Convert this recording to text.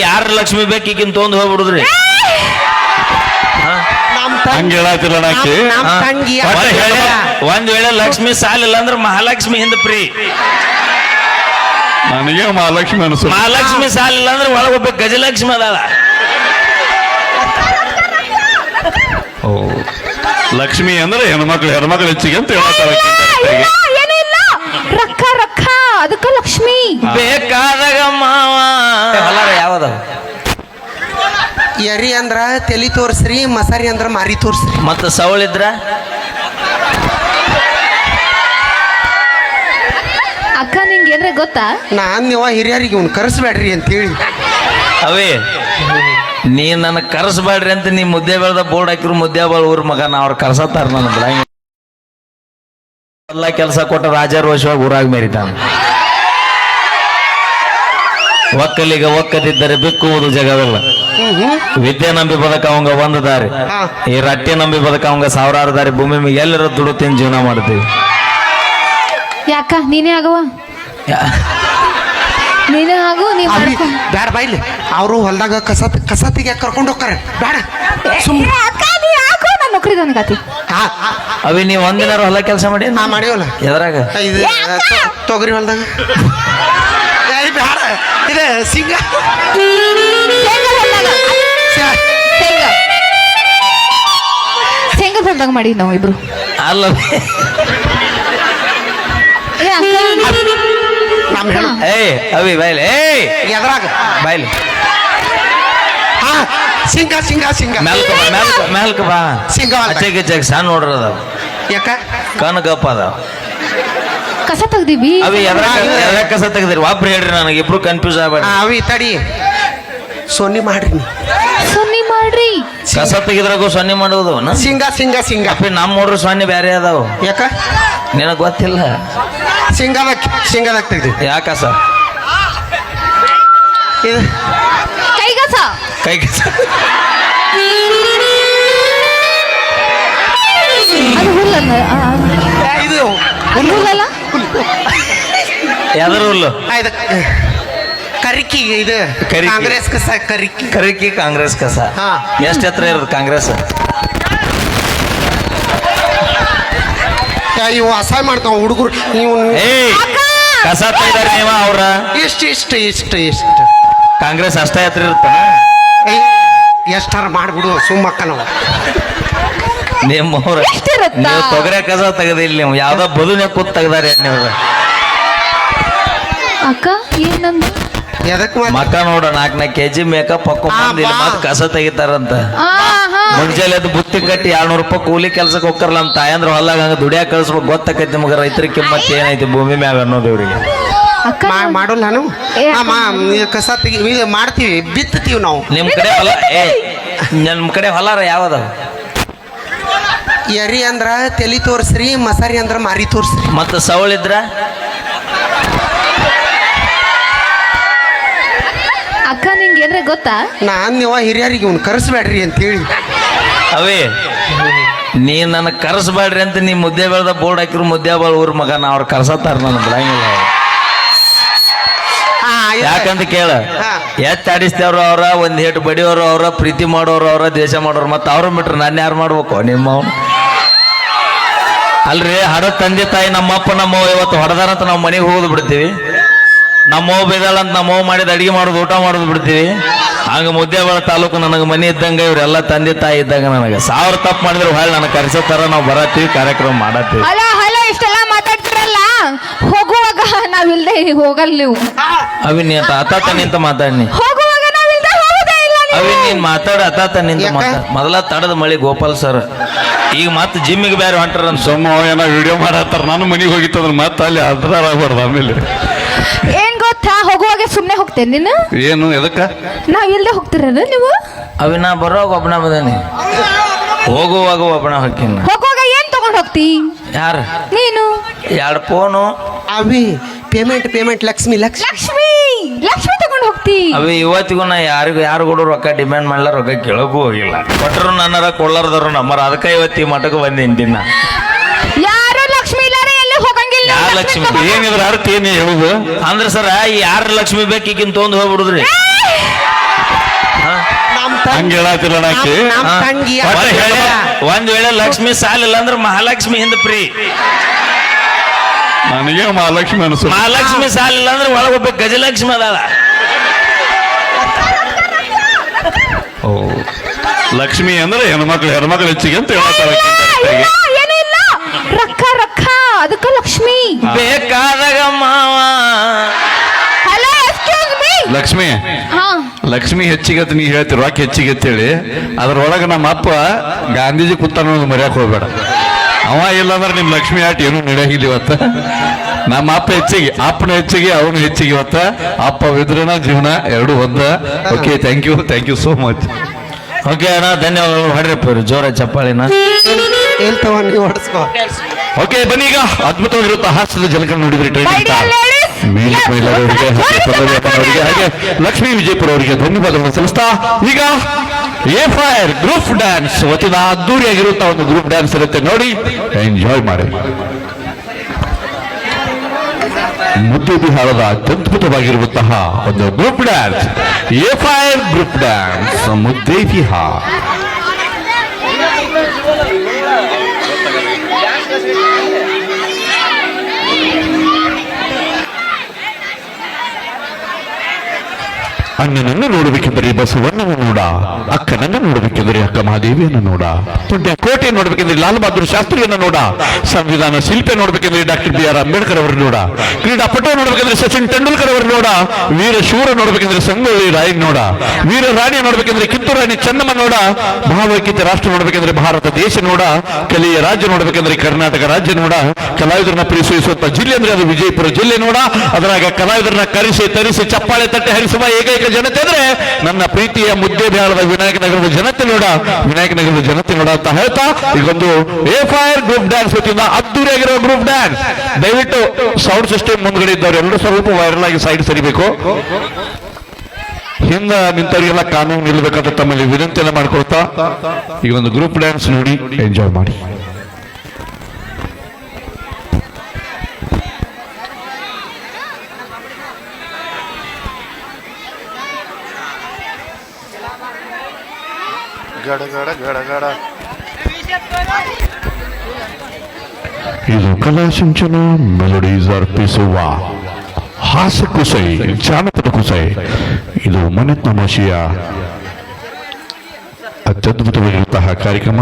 ಯಾರ ಲಕ್ಷ್ಮಿ ಬೇಕಿಗಿಂತ ತೊಂದು ಹೋಗ್ಬಿಡುದ್ರಿ? ನಮ್ ತಂಗಿ. ಹಂಗ ಹೇಳತ್ತಿಲ್ಲ ನಾಕಿ ತಂಗಿ ಒಂದ್ ವೇಳೆ ಒಂದ್ ವೇಳೆ ಲಕ್ಷ್ಮಿ ಸಾಲಿಲ್ಲ ಅಂದ್ರೆ ಮಹಾಲಕ್ಷ್ಮಿ ಹಿಂದ ಪ್ರೀ. ನನಗೆ ಮಹಾಲಕ್ಷ್ಮಿ ಅನ್ಸು ಮಹಾಲಕ್ಷ್ಮಿ ಸಾಲಿಲ್ಲ ಅಂದ್ರೆ ಒಳಗೊಬ್ಬ ಗಜಲಕ್ಷ್ಮಿ ಅದಾಳ. ಓ ಲಕ್ಷ್ಮಿ ಅಂದ್ರೆ ಹೆಣ್ಮಕ್ಳು ಹೆಣ್ಮಕ್ಳು ಹೆಚ್ಚಿಗೆ ಅಂತ ಹೇಳ್ತಾಳೆ ಏನು ಇಲ್ಲ ರೊಕ್ಕ ರೊಕ್ಕ ಅದಕ್ಕ ಲಕ್ಷ್ಮಿ ಬೇಕಾದಾಗ ಮಾವ. ಹೊಲಾರ ಯಾವದ? ಎರಿ ಅಂದ್ರ ತಲಿ ತೋರ್ಸ್ರಿ ಮಸಾರಿ ಅಂದ್ರ ಮಾರಿ ತೋರ್ಸ್ರಿ. ಮತ್ತ ಸವಳಿದ್ರ ಅಕ್ಕ ನಿಂಗೆ ಏನ್ರ ಗೊತ್ತಾ? ನಾನ್ ನೀವ ಹಿರಿಯರಿಗೆ ಇವ್ನ ಕರೆಸ್ಬೇಡ್ರಿ ಅಂತೇಳಿ. ಅವೇ ನೀ ನನ್ನ ಕರೆಸ್ಬೇಡ್ರಿ ಅಂತ ನೀ ಮುದ್ದೆ ಬೆಳೆದ ಬೋರ್ಡ್ ಹಾಕಿರು ಮುದ್ದೆ ಬಾಳ ಊರ್ ಮಗ ನಾ ಅವ್ರು ಕರ್ಸತ್ತಾರ ನನ್ನ ಎಲ್ಲ ಕೆಲಸ ಕೊಟ್ಟ ರಾಜಾರೋಷವಾಗಿ ಊರಾಗ ಮೇರಿತಾನ. ಒಕ್ಕಲಿಗ ಒಕ್ಕದಿದ್ದರೆ ಬಿಕ್ಕುವುದು ಜಗವಿಲ್ಲ. ವಿದ್ಯೆ ನಂಬಿ ಬದಕ ಅವಂಗ ಒಂದು ದಾರಿ. ಈ ರಟ್ಟೆ ನಂಬಿ ಬದಕ ಅವಂಗ ಸಾವಿರಾರು ದಾರಿ. ಭೂಮಿ ಮೇಲೆ ದುಡು ತಿನ್ ಜೀವನ ಮಾಡ್ತೀವಿ. ಯಾಕ? ನೀನೇ ಆಗುವ? ನೀನೇ ಆಗು ನೀ ಮಾಡ್ಕೊ. ಬ್ಯಾಡ ಬೈಲಿ ಅವರು ಹೊಲ್ದಾಗ ಕಸ ಕಸ ತೆಗಿಯಕ್ ಕರ್ಕೊಂಡು ಹೋಗ್ತಾರೆ. ಬೇಡ ಸುಮ್ ಏ, ಅಕ್ಕ ನೀ ಯಾಕೋ ನಾನು ನೌಕರಿ ನನಗಾತಿ ಹಾ. ಅವಿ ನೀವ್ ಒಂದಿನಾರು ಹೊಲ ಕೆಲಸ ಮಾಡಿ ನಾ ಮಾಡಿವಲ್ಲ. ಎದ್ರಾಗ? ಇದು ತೊಗರಿ ಹೊಲ್ದಾಗ. ಬ್ಯಾಡ ಇದು ಸಿಂಗ? ಶೇಂಗಾ ಹೊಲ್ದಾಗ. ಮಾಡಿ ನಾವು ಇಬ್ರು. ಅಲ್ಲ. ಏಯ್ ಅವಿ ಬಾಯ್ಲಿ ಏಯ್ ಎದ್ರಾಗ. ಬೈಲ್. ಹಾ ಸಿಂಗ ಸಿಂಗ ಸಿಂಗ. ಮೆಲ್ಕ ಬಾ ಮೆಲ್ಕ ಮೆಲ್ಕ ಬಾ. ಸಿಂಗ ಹೊಲ್ದಾಗ. ಅಚ್ಚೆ ಗಿಚ್ಚೆ ಸಣ್ಣ ನೋಡ್ರಿ ಅದಾವ. ಯಾಕ? ಕಣ್ಣು ಗಪ್ಪ ಅದಾವ. ಕಸ ತೆಗ್ದಿವಿ ಅವಿ ಎದ್ರಾಗ ಎದ್ರಾಗ ಕಸ ತೆಗ್ದಿರಿ ಒಬ್ರು ಹೇಳ್ರಿ ನನಗೆ ಇಬ್ರು ಕನ್ಫ್ಯೂಸ್ ಆಗ್ಬೇಡ ಅವಿ ತಡಿ. ಸೊನ್ನಿ ಮಾಡ್ರಿ ನೀ. ಸೊನ್ನಿ ಮಾಡ್ರಿ. ಕಸ ತೆಗಿದ್ರಾಗು ಸೊನ್ನೆ ಮಾಡೋದು ಸಿಂಗ ಸಿಂಗ ಸಿಂಗ. ಅಪ್ಪಿ ನಮ್ಮ ನೋಡ್ರಿ ಸೊನ್ನೆ ಬೇರೆ ಅದಾವ. ಯಾಕ? ನಿನಗ ಗೊತ್ತಿಲ್ಲ? ಸಿಂಗದ ಸಿಂಗದಾಗ ತೆಗ್ದಿ. ಯಾಕ ಕಸ? ಇದು. ಕೈ ಕಸ. ಕೈ ಕಸ. ಅದು ಹುಲ್ಲಲ್ಲ ಆ, ಏ, ಇದು ಹುಲ್ಲಲ್ಲ? ಎದ್ರ ಹುಲ್ಲು? ಆಯ್ತು ಇದು ಕರಿಕಿ ಇದು ಕರಿಕಿ. ಕಾಂಗ್ರೆಸ್ ಕಸ ಕರಿಕಿ. ಕರಿಕಿ ಕಾಂಗ್ರೆಸ್ ಕಸ. ಹಾ. ಎಷ್ಟು ಎತ್ತರ ಇರೋದು ಕಾಂಗ್ರೆಸ್? ಇವು ಮಾಡ್ತಾವೆ ಮಾಡ್ತಾವ ಹುಡುಗರು. ನೀವು ಏಯ್ ಕಸ ತೆಗ್ದಾರ ನೀವ ಅವ್ರ? ಇಷ್ಟ ಇಷ್ಟ ಇಷ್ಟ ಇಷ್ಟ. ಕಾಂಗ್ರೆಸ್ ಅಷ್ಟೇ ಎತ್ತರ ಇರುತ್ತಾನ? ಎಷ್ಟಾರ ಮಾಡ್ಬಿಡು ಸುಮ್ಮಕ್ಕ ನಾವು ನಿಮ್ಮ ಅವ್ರ ಎಷ್ಟಿರುತ್ತಾ? ನೀವು ತೊಗರೆ ಕಸ ತೆಗದಿಲ್ಲ ನೀವು ಯಾವ್ದೋ ಬದುನೆ ಕೂತ್ ತೆಗ್ದಾರೆ ನೀವು. ಅಕ್ಕ ಏನಂದ? ಎದಕ್ ಮಕ್ಕ ನೋಡ ನಾಲ್ಕು ಕೆ ಕೆಜಿ ಮೇಕಪ್ ಹಾಕೊಂಡ್ ಇಲ್ಲಿ. ಮತ್ತೆ ಕಸ ತೆಗಿತಾರಂತ. ಮುಂಜಾನೆ ಅದು ಬುತ್ತಿ ಕಟ್ಟಿ ಎರಡ್ನೂರು ರೂಪಾಯಿ ಕೂಲಿ ಕೆಲ್ಸಕ್ಕೆ ಹೋಗ್ತಾರಲ್ಲ ನಮ್ಮ ತಾಯಂದ್ರ ಹೊಲ್ದಾಗ ಹಂಗ ದುಡಿಯಾಕ ಕಳಿಸ್ಬೇಕು ಗೊತ್ತಾಕೈತಿ ನಿಮ್ಗೆ ರೈತರ ಕಿಮ್ಮತ್ ಏನೈತಿ ಭೂಮಿ ಮ್ಯಾಗ ಅನ್ನೋದು ಇವ್ರಿಗೆ. ಅಕ್ಕ ಮಾ- ಮಾಡೋಲ್ಲ ನಾನು? ಏ, ಆ, ಮಾ ಇದು ಕಸ ತೆಗಿ ಇದು ಮಾಡ್ತೀವಿ ಬಿತ್ತತೀವಿ ನಾವು. ನಿಮ್ ಕಡೆ ಹೊಲ ಏ ನಿಮ್ ಕಡೆ ಹೊಲಾರ ಯಾವದಾವ ಎರಿ ಅಂದ್ರ ತಲಿ ತೋರ್ಸ್ರಿ ಮಸಾರಿ ಅಂದ್ರ ಮಾರಿ ತೋರ್ಸ್ರಿ. ಮತ್ತ ಸವಳಿದ್ರ ಅಕ್ಕ ನಿಂಗೆ ಏನ್ರ ಗೊತ್ತಾ? ನಾನ್ ನೀವ ಹಿರಿಯರಿಗೆ ಇವ್ನ ಕರೆಸ್ಬೇಡ್ರಿ ಅಂತೇಳಿ. ಅವೇ ನೀ ನನ್ನ ಕರೆಸ್ಬೇಡ್ರಿ ಅಂತ ನೀ ಮುದ್ದೆ ಬೆಳೆದ ಬೋರ್ಡ್ ಹಾಕಿರು ಮುದ್ದೆ ಬಾಳ ಊರ್ ಮಗ ನಾ ಅವ್ರು ಕರ್ಸತ್ತಾರ ನನ್ನ ಬಿಡಂಗಿಲ್ಲ. ಅವ್ರು. ಆ, ಇದು- ಯಾಕಂತ ಕೇಳ? ಹಾ. ಎತ್ ಆಡಿಸ್ತೇವ್ರು ಅವ್ರ ಒಂದ್ ಹೇಟ್ ಬಡಿಯೋರು ಅವ್ರ ಪ್ರೀತಿ ಮಾಡೋರು ಅವ್ರ ದ್ವೇಷ ಮಾಡೋರು ಮತ್ತೆ ಅವ್ರ ಬಿಟ್ರೆ ನಾನು ಯಾರು ಮಾಡ್ಬೇಕು? ನಿಮ್ಮ ಅವ್ನು ಅಲ್ರಿ ಹಡ ತಂದೆ ತಾಯಿ ನಮ್ಮಪ್ಪ ನಮ್ಮವ್ವ ಇವತ್ತು ಹೊಡೆದಾರಂತ ನಾವು ಮನೆಗೆ ಹೋಗೋದು ಬಿಡ್ತೀವಿ. ನಮ್ಮವ್ವ ಅಂತ ನಮ್ಮವ್ ಮಾಡಿದ ಅಡಿಗೆ ಮಾಡೋದು ಊಟ ಮಾಡೋದು ಬಿಡ್ತೀವಿ. ಹಂಗ ಮುದ್ದೇಬಾಳ ತಾಲೂಕು ನನಗೆ ಮನೆ ಇದ್ದಂಗ ಇವರೆಲ್ಲ ತಂದೆ ತಾಯಿ ಇದ್ದಂಗ ನನಗೆ. ಸಾವಿರ ತಪ್ಪು ಮಾಡಿದ್ರೆ ಹೊಳ್ಳಿ ನನಗೆ ಕರೆಸತ್ತಾರ ನಾವು ಬರತ್ತೀವಿ ಕಾರ್ಯಕ್ರಮ ಮಾಡತ್ತೀವಿ. ಅಲ್ಲ ಹಲೋ ಇಷ್ಟೆಲ್ಲ ಮಾತಾಡ್ತಿರಲ್ಲ? ಹೋಗುವಾಗ ನಾವಿಲ್ದೆ ಹೋಗಲ್ಲ ನೀವು. ನೀ ಅತಾತ ನಿಂತ ಮಾತಾಡ್ನಿ. ಹೋಗುವಾಗ ನಾವಿಲ್ದೆ ಹೋಗುದೇ ಇಲ್ಲ ನೀವು. ಅವಿ ನೀನ್ ಮಾತಾಡ ಅತಾತ ನಿಂತ ಮಾತಾಡ ಮೊದಲ ತಡದ ಮಳಿ ಗೋಪಾಲ್ ಸರ್. ಈಗ ಮತ್ತೆ ಜಿಮ್ಮಿಗೆ ಬೇರೆ ಹೊಂಟಾರ ಸೊಮ್ಮ ಏನೋ ವಿಡಿಯೋ ಮಾಡತ್ತಾರ. ನಾನು ಮನೆಗೆ ಹೋಗಿತ್ತಂದ್ರೆ ಮತ್ತೆ ಅಲ್ಲಿ ಅದ್ರ ಆಗ್ಬಾರ್ದು ಆಮೇಲೆ. ಏನ್ ಗೊತ್ತಾ? ಹೋಗುವಾಗ ಸುಮ್ಮನೆ ಹೋಗ್ತೇನೆ ನೀನು? ಏನು? ಎದಕ್ಕ? ನಾವಿಲ್ದೆ ಹೋಗ್ತಿರೋದು ನೀವು? ಅವಿನ ನಾ ಬರೋವಾಗ ಒಬ್ಬನ ಬದಾನಿ. ಹೋಗುವಾಗ ಒಬ್ಬನ ಹೊಕ್ಕಿನ. ಹೋಗುವಾಗ ಏನ್ ತಗೊಂಡ್ ಹೋಗ್ತಿ? ಯಾರು? ನೀನು? ಎರಡು ಫೋನು? ಅವಿ ಪೇಮೆಂಟ್ ಪೇಮೆಂಟ್ ಲಕ್ಷ್ಮಿ ಲಕ್ಷ್ಮಿ. ಲಕ್ಷ್ಮಿ! ಲಕ್ಷ್ಮಿ ತಗೊಂಡ್ ಹೋಗ್ತಿ? ಅವಿ ಇವತ್ತಿಗೂ ನಾ ಯಾರಿಗೂ ಯಾರು ಕೂಡ ರೊಕ್ಕ ಡಿಮ್ಯಾಂಡ್ ಮಾಡಲ್ಲ ರೊಕ್ಕ ಕೇಳಕ್ಕೂ ಹೋಗಿಲ್ಲ. ಕೊಟ್ಟರು ನನ್ನರ ಕೊಳ್ಳರ್ದರು ನಮ್ಮರ ಅದಕ್ಕೆ ಇವತ್ತಿ ಈ ಮಠಕ್ಕೆ ಬಂದೀನಿ ದಿನ. ಯಾರು ಲಕ್ಷ್ಮಿ ಇಲ್ಲಾರೆ ಎಲ್ಲಿ ಹೋಗಂಗಿಲ್ಲ ಲಕ್ಷ್ಮಿ? ಏನಿದ್ರ ಅರ್ಥ ಏನು ಹೇಳುದು? ಅಂದ್ರೆ ಸರ ಯಾರ ಲಕ್ಷ್ಮಿ ಬೇಕಿಗಿಂತ ತೊಂದು ಹೋಗ್ಬಿಡುದ್ರಿ? ಹಂಗ ಹೇಳತ್ತಿಲ್ಲ ನಾಕಿ ನಮ್ಮ ತಂಗಿ ಒಂದ್ ವೇಳೆ ಲಕ್ಷ್ಮಿ ಸಾಲಿಲ್ಲ ಅಂದ್ರೆ ಮಹಾಲಕ್ಷ್ಮಿ ಹಿಂದ ಪ್ರೀ. ನನಗೆ ಮಹಾಲಕ್ಷ್ಮಿ ಅನಿಸು ಮಹಾಲಕ್ಷ್ಮಿ ಸಾಲಿಲ್ಲ ಅಂದ್ರೆ ಒಳಗೊಬ್ಬ ಗಜಲಕ್ಷ್ಮಿ ಅದಾಳ. ಲಕ್ಷ್ಮಿ ಅಂದ್ರೆ ಹೆಣ್ಮಕ್ಳು ಹೆಣ್ಮಕ್ಳು ಹೆಚ್ಚಿಗೆ ಅಂತ ಹೇಳ್ತಾರೆ ಇಲ್ಲ, ಏನು ಇಲ್ಲ ರೊಕ್ಕ ರೊಕ್ಕ. ಅದಕ್ಕ ಲಕ್ಷ್ಮಿ. ಬೇಕಾದಾಗ ಮಾವ. ಹಲೋ ಎಕ್ಸ್ಕ್ಯೂಸ್ ಮೀ ಲಕ್ಷ್ಮಿ ಹಾ. ಲಕ್ಷ್ಮಿ ಹೆಚ್ಚಿಗೆ ಅಂತ ನೀ ಹೇಳ್ತಿ ರೊಕ್ಕ ಹೆಚ್ಚಿಗೆ ಅಂತೇಳಿ ಅದ್ರೊಳಗೆ ನಮ್ಮ ಅಪ್ಪ ಗಾಂಧೀಜಿ ಕೂತಾನ ಮರ್ಯಾಕ್ ಹೋಗ್ಬೇಡ. ಅವ ಇಲ್ಲಾಂದ್ರೆ ನಿಮ್ ಲಕ್ಷ್ಮಿ ಆಟ ಏನು ನಡೆಯಾಗಿಲ್ಲ ಇವತ್ತ. ನಮ್ಮ ಅಪ್ಪ ಹೆಚ್ಚಿಗೆ ಅಪ್ಪನ ಹೆಚ್ಚಿಗೆ ಅವನು ಹೆಚ್ಚಿಗೆ ಇವತ್ತ. ಅಪ್ಪ ವಿದ್ರನ ಜೀವನ ಎರಡು ಒಂದ. Okay thank you thank you so much okay ಅಣ್ಣ ಧನ್ಯವಾದಗಳು. ಹೊಡ್ರಪ್ಪ ಇವ್ರು ಜೋರ ಚಪ್ಪಾಳಿನ. ಹೇಳ್ತವ ನೀವು ಹೊಡ್ಸ್ಕೋ. ಓಕೆ ಬನ್ನಿ ಈಗ. ಅದ್ಭುತವಾಗಿರುತ್ತ ಹಾಸ್ಯದ ಜನಕ ನೋಡಿದ್ರಿ ಟ್ರೈನ್ dear ladies, ಮೇಲಿ yes, ಮಹಿಳೆಯರಿಗೆ ಹಾಗೆ yes, ಪಲ್ಲವಿ ಅಮ್ಮನವರಿಗೆ ಹಾಗೆ ಲಕ್ಷ್ಮೀ ವಿಜಯಪುರ ಅವರಿಗೆ ಧನ್ಯವಾದಗಳನ್ನು ಸಲ್ಲಿಸ್ತಾ. ಈಗ ಎ ಫೈರ್ ಗ್ರೂಪ್ ಡ್ಯಾನ್ಸ್ ವತಿನ ಅದ್ದೂರಿಯಾಗಿರುವಂತಹ ಒಂದು ಗ್ರೂಪ್ ಡ್ಯಾನ್ಸ್ ಇರುತ್ತೆ. ನೋಡಿ ಎಂಜಾಯ್ ಮಾಡಿ. ಮುದ್ದು ಬಿಹಾರದ ಅತ್ಯದ್ಭುತವಾಗಿರುವಂತಹ ಒಂದು group dance A fire group dance ಮುದ್ದೆ ಅಣ್ಣನನ್ನು ನೋಡಬೇಕೆಂದರೆ ಬಸವಣ್ಣನ ನೋಡ, ಅಕ್ಕನನ್ನು ನೋಡಬೇಕೆಂದರೆ ಅಕ್ಕ ಮಹಾದೇವಿಯನ್ನು ನೋಡ, ಪುಣ್ಯ ಕೋಟೆ ನೋಡಬೇಕೆಂದರೆ ಲಾಲ್ ಬಹದ್ದೂರ್ ಶಾಸ್ತ್ರಿಯನ್ನು ನೋಡ, ಸಂವಿಧಾನ ಶಿಲ್ಪಿ ನೋಡಬೇಕೆಂದರೆ ಡಾಕ್ಟರ್ ಬಿ ಆರ್ ಅಂಬೇಡ್ಕರ್ ಅವರು ನೋಡ, ಕ್ರೀಡಾಪಟು ನೋಡಬೇಕೆಂದ್ರೆ ಸಚಿನ್ ತೆಂಡೂಲ್ಕರ್ ಅವರು ನೋಡ ವೀರ ಶೂರ ನೋಡಬೇಕೆಂದ್ರೆ ಸಂಗೊಳ್ಳಿ ರಾಯ್ ನೋಡ ವೀರ ರಾಣಿ ನೋಡಬೇಕೆಂದ್ರೆ ಕಿತ್ತೂರು ರಾಣಿ ಚೆನ್ನಮ್ಮ ನೋಡ ಭಾವೈಕ್ಯತೆ ರಾಷ್ಟ್ರ ನೋಡಬೇಕೆಂದ್ರೆ ಭಾರತ ದೇಶ ನೋಡ, ಕಲಿಯ ರಾಜ್ಯ ನೋಡಬೇಕೆಂದ್ರೆ ಕರ್ನಾಟಕ ರಾಜ್ಯ ನೋಡ, ಕಲಾವಿದರನ್ನ ಪ್ರೀತಿಸುವಂತ ಜಿಲ್ಲೆ ಅಂದ್ರೆ ಅದು ವಿಜಯಪುರ ಜಿಲ್ಲೆ ನೋಡ, ಅದರಾಗ ಕಲಾವಿದರನ್ನ ಕರೆಸಿ, ತರಿಸಿ, ಚಪ್ಪಾಳೆ ತಟ್ಟೆ ಹರಿಸುವ ಏಕೈಕ ಜನತೆ ಅಂದ್ರೆ ನನ್ನ ಪ್ರೀತಿಯ ಮುದ್ದೆ ಬೇಳದ ವಿನಾಯಕ ನಗರದ ಜನತೆ ನೋಡ, ವಿನಾಯಕ ನಗರದ ಜನತೆ ನೋಡ ಅಂತ ಹೇಳ್ತಾ, ಈಗೊಂದು ಎ ಫೈರ್ ಗ್ರೂಪ್ ಡ್ಯಾನ್ಸ್ ವತಿಯಿಂದ ಅದ್ದೂರಿಯಾಗಿರೋ ಗ್ರೂಪ್ ಡ್ಯಾನ್ಸ್ ದಯವಿಟ್ಟು ಸೌಂಡ್ ಸಿಸ್ಟಮ್ ಮುಂದ್ಗಡೆ ಇದ್ದವ್ರು ಎರಡು ಸ್ವಲ್ಪ ವೈರಲ್ ಆಗಿ ಸೈಡ್ ಸರಿಬೇಕು. ಹಿಂದ ನಿಂತವರಿಗೆಲ್ಲ ಕಾನೂನು ನಿಲ್ಬೇಕಂತ ತಮ್ಮಲ್ಲಿ ವಿನಂತಿಯನ್ನು ಮಾಡ್ಕೊಳ್ತಾ ಈ ಒಂದು ಗ್ರೂಪ್ ಡ್ಯಾನ್ಸ್ ನೋಡಿ ಎಂಜಾಯ್ ಮಾಡಿ. ಗಡ ಗಡ ಗಡ ಗಡ ಇದು ಕಲಾ ಸಿಂಚನ, ಮೆಲಡೀಸ್ ಅರ್ಪಿಸುವ ಹಾಸ್ಯ ಕುಸೈ, ಜಾನಪದ ಕುಸೈ. ಇದು ಮನೆ ತಮಾಷೆಯ ಅತ್ಯದ್ಭುತವಾಗಿರುವಂತಹ ಕಾರ್ಯಕ್ರಮ.